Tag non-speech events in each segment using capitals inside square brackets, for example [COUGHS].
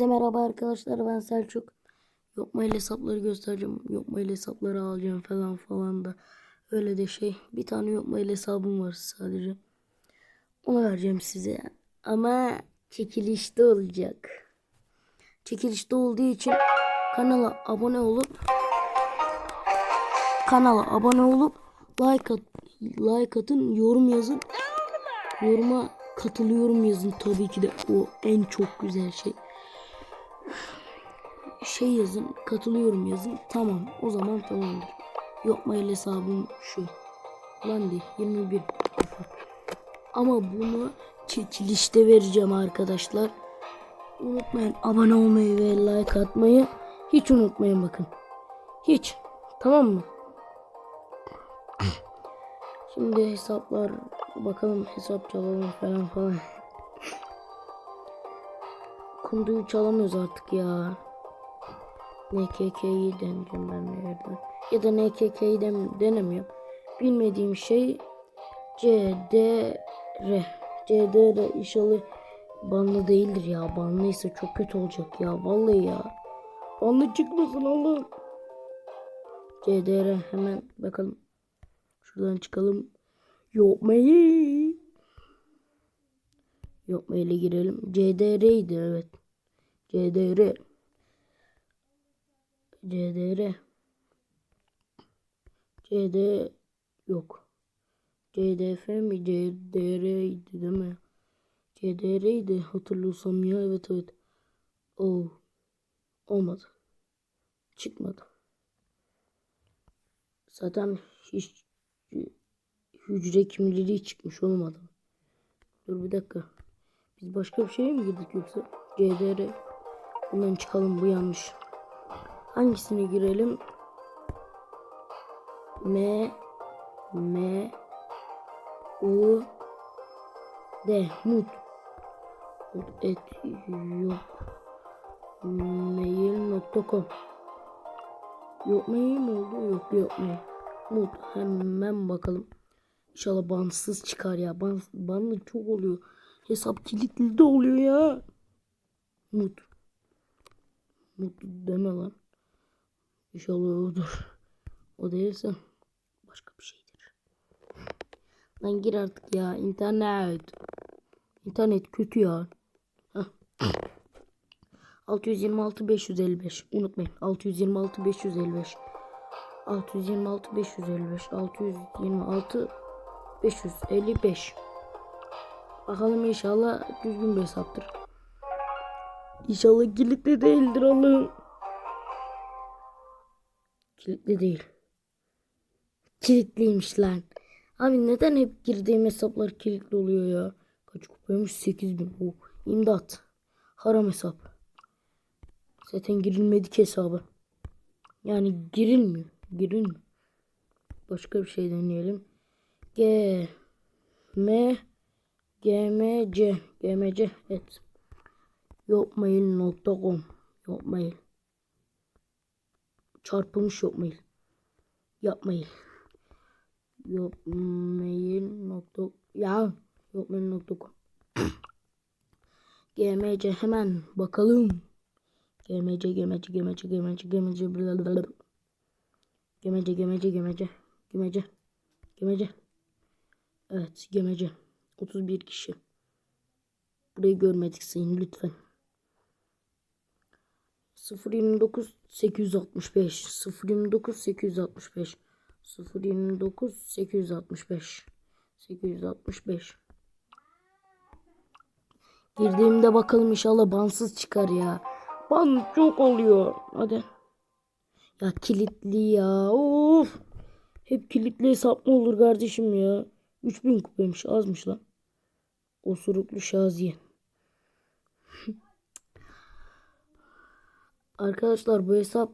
Hepinize merhaba arkadaşlar ben Selçuk. Yokma ile hesapları göstereceğim. Yokma ile hesapları alacağım falan falan da. Öyle de şey. Bir tane yokma ile hesabım var sadece. Onu vereceğim size. Ama çekilişte olacak. Çekilişte olduğu için kanala abone olup kanala abone olup like at, like atın, yorum yazın. Yoruma katılıyorum yazın tabii ki de o en çok güzel şey. Şey yazın, katılıyorum yazın. Tamam, o zaman tamamdır. Yok mail hesabım şu. Lan değil, 21. Ama bunu çekilişte vereceğim arkadaşlar. Unutmayın abone olmayı ve like atmayı. Hiç unutmayın bakın. Hiç. Tamam mı? Şimdi hesaplar bakalım hesap çalalım falan falan. Kunduyu çalamıyoruz artık ya. NKK'yi deneyeceğim ben nereden. Ya da NKK'yi den denemiyorum. Bilmediğim şey CDR. CDR inşallah banlı değildir ya. Banlıysa çok kötü olacak ya. Vallahi ya. Banlı çıkmasın Allah'ım. CDR hemen bakalım. Şuradan çıkalım. Yok maile girelim. CDR'ydi evet. CDR. CDR. CD yok. CDF mi? CDR'ydi değil mi? CDR'ydi hatırlıyorsam ya evet evet. O olmadı. Çıkmadı. Zaten hiç hücre kimliği çıkmış olmadı. Dur bir dakika. Biz başka bir şeye mi girdik yoksa? CDR. Bundan çıkalım bu yanlış. Hangisine girelim? M M U D Mut Mut et yok mail.com Yok mail mi oldu? Yok yok mail. Mut hemen bakalım. İnşallah bansız çıkar ya. Ban, banlı çok oluyor. Hesap kilitli de oluyor ya. Mut. Mut deme lan. İnşallah odur. O değilse başka bir şeydir. Lan gir artık ya. internet. İnternet kötü ya. Heh. 626 555 unutmayın 626 555 626 555 626 555 Bakalım inşallah düzgün bir hesaptır. İnşallah kilitli değildir Allah'ım. Kilitli değil. Kilitliymiş lan. Abi neden hep girdiğim hesaplar kilitli oluyor ya? Kaç kupaymış? 8000. Oh, imdat. Haram hesap. Zaten girilmedik hesabı. Yani girilmiyor. Girilmiyor. Başka bir şey deneyelim. G M G M C G M C et yokmail.com yokmail çarpılmış yokmail yapmayın yokmail nokta ya yokmail.com GMC hemen bakalım GMC GMC GMC GMC GMC blablabla. GMC GMC GMC GMC GMC Evet GMC 31 kişi Burayı görmedik sayın lütfen 029 865 029 865 029 865 865 Girdiğimde bakalım inşallah bansız çıkar ya. Ban çok oluyor. Hadi. Ya kilitli ya. Of. Hep kilitli hesap mı olur kardeşim ya? 3000 kupaymış azmış lan. Osuruklu Şaziye. [LAUGHS] Arkadaşlar bu hesap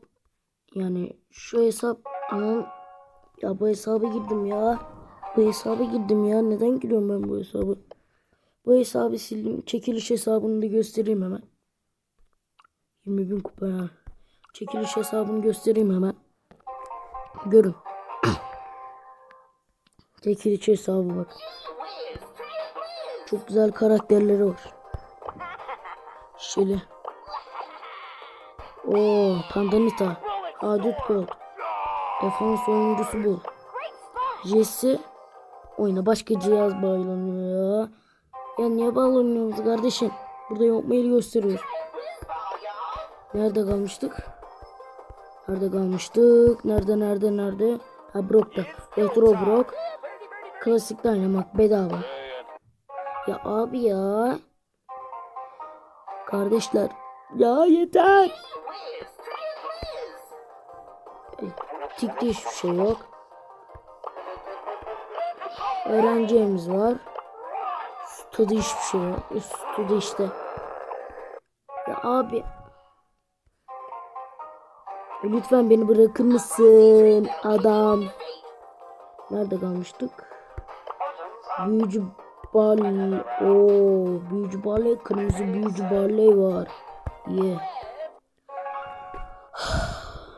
yani şu hesap ama ya bu hesaba girdim ya. Bu hesaba girdim ya. Neden giriyorum ben bu hesabı? Bu hesabı sildim. Çekiliş hesabını da göstereyim hemen. 20 bin kupa ya. Çekiliş hesabını göstereyim hemen. Görün. [COUGHS] Çekiliş hesabı bak. Çok güzel karakterleri var. Şöyle Oo, Pandanita. Hadut Gold. Defans oyuncusu bu. Jesse oyuna başka cihaz bağlanıyor ya. Ya niye bağlanıyorsunuz kardeşim? Burada yok mail gösteriyor. Nerede kalmıştık? Nerede kalmıştık? Nerede nerede nerede? Ha Brock'ta. Retro Brock. Klasik oynamak bedava. Ya abi ya. Kardeşler. Ya yeter. Tikte hiçbir şey yok. Öğrencimiz var. Sütada hiçbir şey yok. Sütada işte. Ya abi. Lütfen beni bırakır mısın adam? Nerede kalmıştık? Büyücü bal. Oo, büyücü balle, kırmızı büyücü balle var. Ye.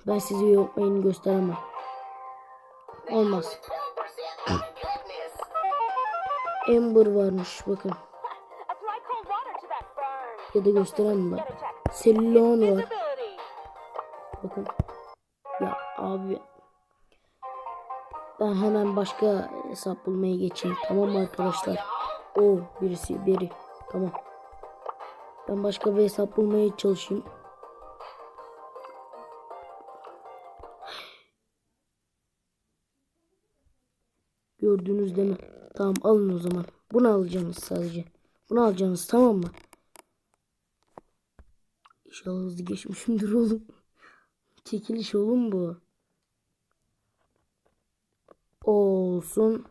Ben sizi yokmayını gösteremem. Olmaz. Amber varmış bakın. Ya da gösteremem ben. Cellulon var. Bakın. Ya abi. Ben hemen başka hesap bulmaya geçeyim. Tamam mı arkadaşlar? O birisi biri. Tamam. Ben başka bir hesap bulmaya çalışayım. Gördünüz değil mi? Tamam alın o zaman. Bunu alacaksınız sadece. Bunu alacaksınız tamam mı? İnşallah hızlı geçmişimdir oğlum. [LAUGHS] Çekiliş oğlum bu. O olsun.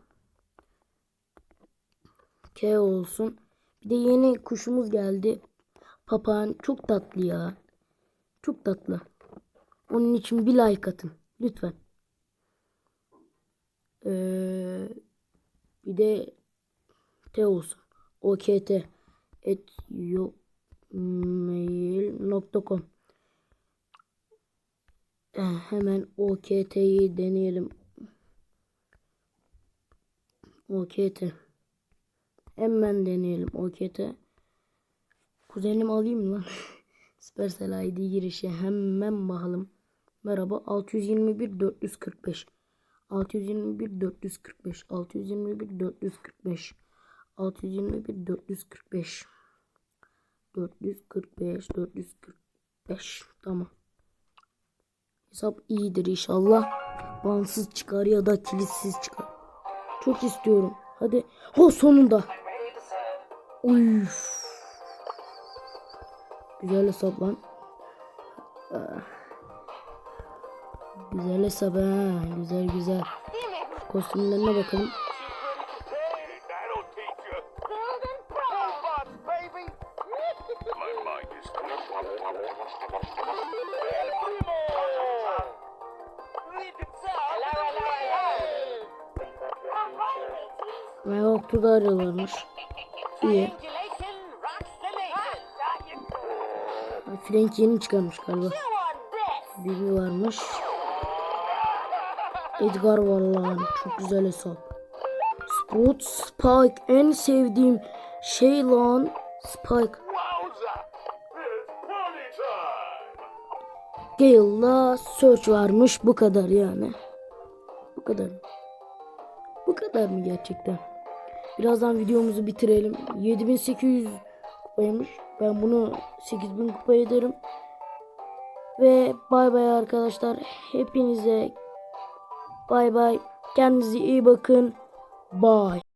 K olsun. Bir de yeni kuşumuz geldi. Papağan çok tatlı ya. Çok tatlı. Onun için bir like atın. Lütfen. Ee, bir de T olsun. OKT et mail.com Eh, Hemen OKT'yi deneyelim. OKT. Hemen deneyelim OKT. Kuzenim alayım lan? [LAUGHS] Supercell ID girişi hemen bakalım. Merhaba 621 445 621 445 621 445 621 445 445 445 tamam. Hesap iyidir inşallah. Bansız çıkar ya da kilitsiz çıkar. Çok istiyorum. Hadi. Ho sonunda. Uf. Güzel hesap lan. Ah. Güzel hesap ha. Güzel güzel. Kostümlerine bakalım. Teach you. Golden Pro. Frank yeni çıkarmış galiba. Bibi varmış. Edgar var. Çok güzel hesap. Sprout Spike. En sevdiğim şey lan. Spike. Gale'la Search varmış. Bu kadar yani. Bu kadar. Bu kadar mı gerçekten? Birazdan videomuzu bitirelim. 7800 kupaymış. Ben bunu 8000 kupa ederim. Ve bay bay arkadaşlar. Hepinize bay bay. Kendinize iyi bakın. Bye.